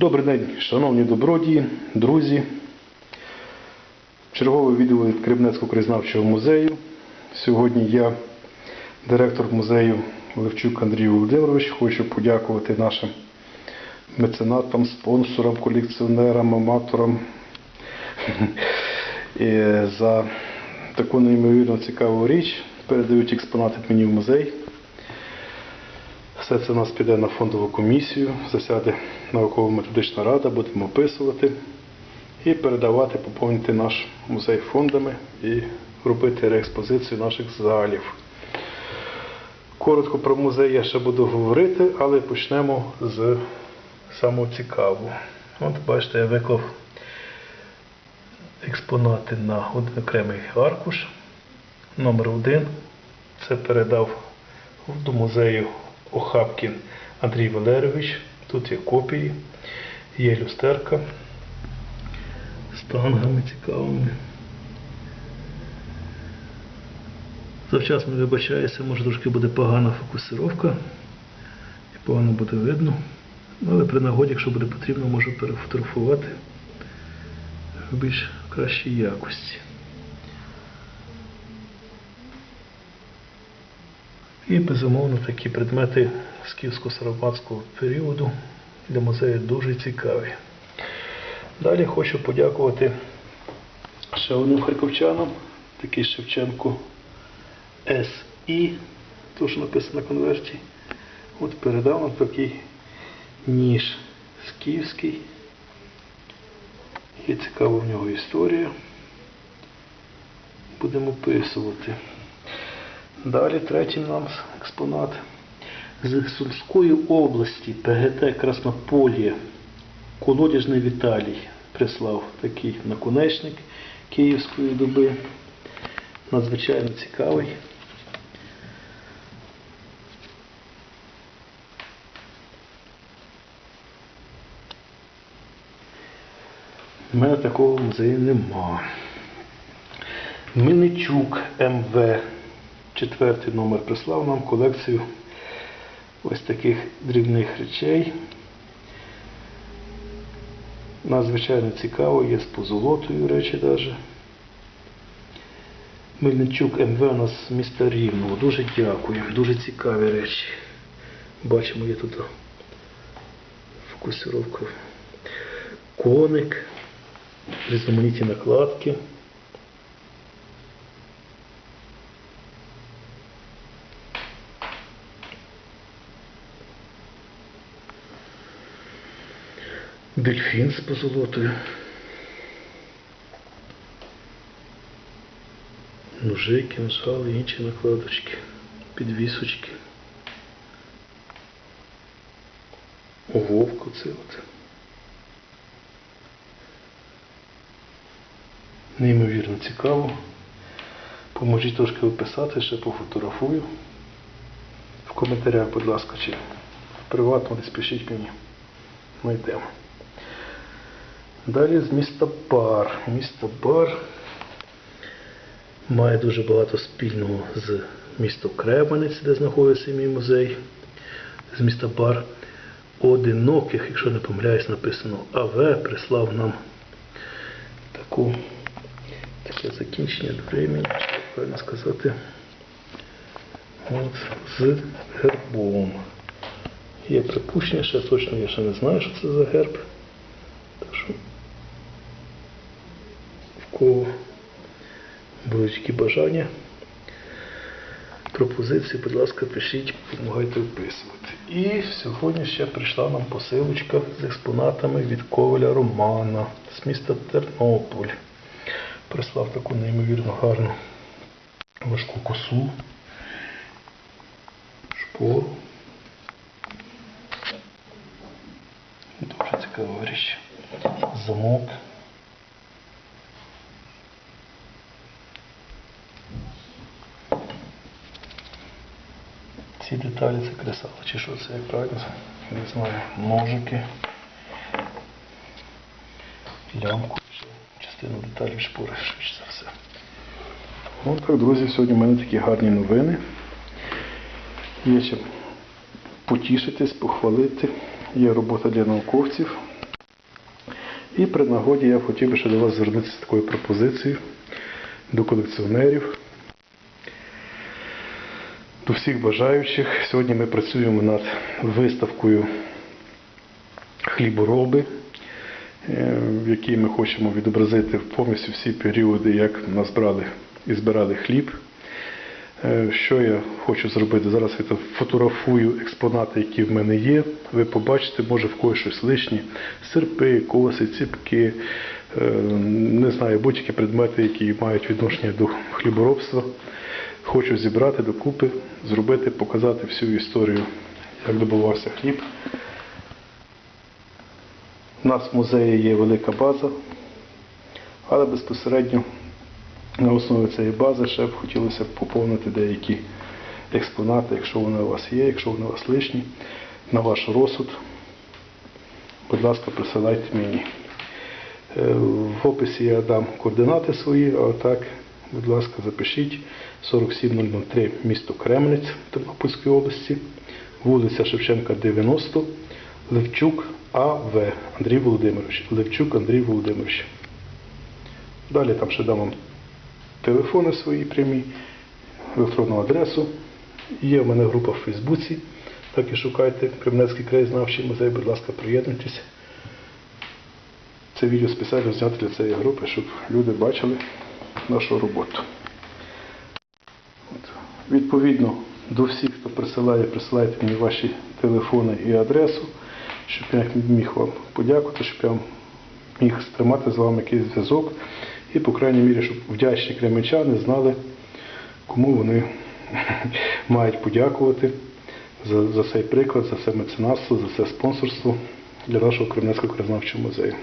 Добрий день, шановні добродії, друзі. Чергове відео від Кремнецького краєзнавчого музею. Сьогодні я, директор музею Левчук Андрій Володимирович, хочу подякувати нашим меценатам, спонсорам, колекціонерам, аматорам за таку неймовірно цікаву річ. Передають експонати мені в музей. Все це у нас піде на фондову комісію, засяде науково-методична рада, будемо описувати і передавати, поповнити наш музей фондами і робити реекспозицію наших залів. Коротко про музей я ще буду говорити, але почнемо з самого цікавого. От бачите, я виклав експонати на один окремий аркуш. Номер один. Це передав до музею Охапкін Андрій Валерійович. Тут є копії, є люстерка з тангами цікавими. Завчасно вибачаюся, може трошки буде погана фокусировка і погано буде видно. Але при нагоді, якщо буде потрібно, можу перефотографувати в більш кращій якості. І, безумовно, такі предмети скіфсько-сарафатського періоду для музею дуже цікаві. Далі хочу подякувати ще одним харківчанам, такий Шевченко СІ, то що написано на конверті. От передав нам такий ніж скіфський. Є цікава в нього історія. Будемо описувати. Далі третій нам експонат. З Сумської області ПГТ Краснополія колодяжний Віталій прислав такий наконечник Київської доби. Надзвичайно цікавий. У мене такого в музеї нема. Миничук МВ, четвертий номер, прислав нам колекцію ось таких дрібних речей. Надзвичайно цікаво, є з позолотою речі навіть. Мельничук МВ у нас з міста Рівного. Дуже дякую, дуже цікаві речі. Бачимо, є тут фокусировка. Коник, різноманітні накладки. Дельфін з позолотою. Ножи, кинжали, інші накладочки, підвісочки. Вовку це от. Неймовірно цікаво. Поможіть трошки описати, ще пофотографую. В коментарях, будь ласка, чи приватно не спішіть мені. Знайдемо. Далі з міста Бар. Місто Бар має дуже багато спільного з містом Кременець, де знаходиться мій музей. З міста Бар одиноких, якщо не помиляюсь, написано АВ, прислав нам таку, таке закінчення времени, що правильно сказати, от, з гербом. Є припущення, ще точно я ще не знаю, що це за герб. Так що в кого будуть які бажання, пропозиції, будь ласка, пишіть, допомагайте вписувати. І сьогодні ще прийшла нам посилочка з експонатами від Коваля Романа з міста Тернополь. Прислав таку неймовірно гарну важку косу, шпору. Дуже цікава річ. Замок. Ці деталі це кресало, чи що це, як правильно? Не знаю. Ножики. Лямку. Частину деталей шпори, швидше за все. Ось так, друзі, сьогодні в мене такі гарні новини. Є чим потішитись, похвалити. Є робота для науковців. І при нагоді я хотів би ще до вас звернутися з такою пропозицією до колекціонерів, до всіх бажаючих. Сьогодні ми працюємо над виставкою хлібороби, е, в якій ми хочемо відобразити повністю всі періоди, як нас брали і збирали хліб. Е, Що я хочу зробити? Зараз я фотографую експонати, які в мене є. Ви побачите, може в когось щось лишнє. Серпи, коси, ціпки, е, не знаю, будь-які предмети, які мають відношення до хліборобства. Хочу зібрати докупи, зробити, показати всю історію, як добувався хліб. У нас в музеї є велика база, але безпосередньо на основі цієї бази ще б хотілося б поповнити деякі експонати, якщо вони у вас є, якщо вони у вас лишні, на ваш розсуд. Будь ласка, присилайте мені. Е, В описі я дам координати свої, а отак, будь ласка, запишіть 47003 місто Кремниць Тернопільської області, вулиця Шевченка, 90, Левчук А.В. Андрій Володимирович. Левчук Андрій Володимирович. Далі там ще дам вам телефони свої прямі, електронну адресу. Є в мене група в Фейсбуці, так і шукайте Кремлецький краєзнавчий музей, будь ласка, приєднуйтесь. Це відео спеціально знято для цієї групи, щоб люди бачили нашу роботу. От. Відповідно до всіх, хто присилає, присилайте мені ваші телефони і адресу, щоб я міг вам подякувати, щоб я міг стримати з вами якийсь зв'язок. І, по крайній мірі, щоб вдячні кремлячани знали, кому вони мають подякувати за, за цей приклад, за це меценатство, за це спонсорство для нашого Кремлівського краєзнавчого музею.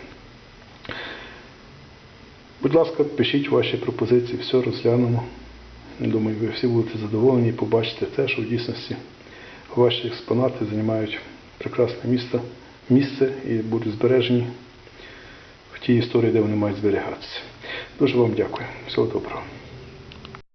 Будь ласка, пишіть ваші пропозиції, все розглянемо. Думаю, ви всі будете задоволені і побачите те, що в дійсності ваші експонати займають прекрасне місце, місце і будуть збережені в тій історії, де вони мають зберігатися. Дуже вам дякую. Всього доброго.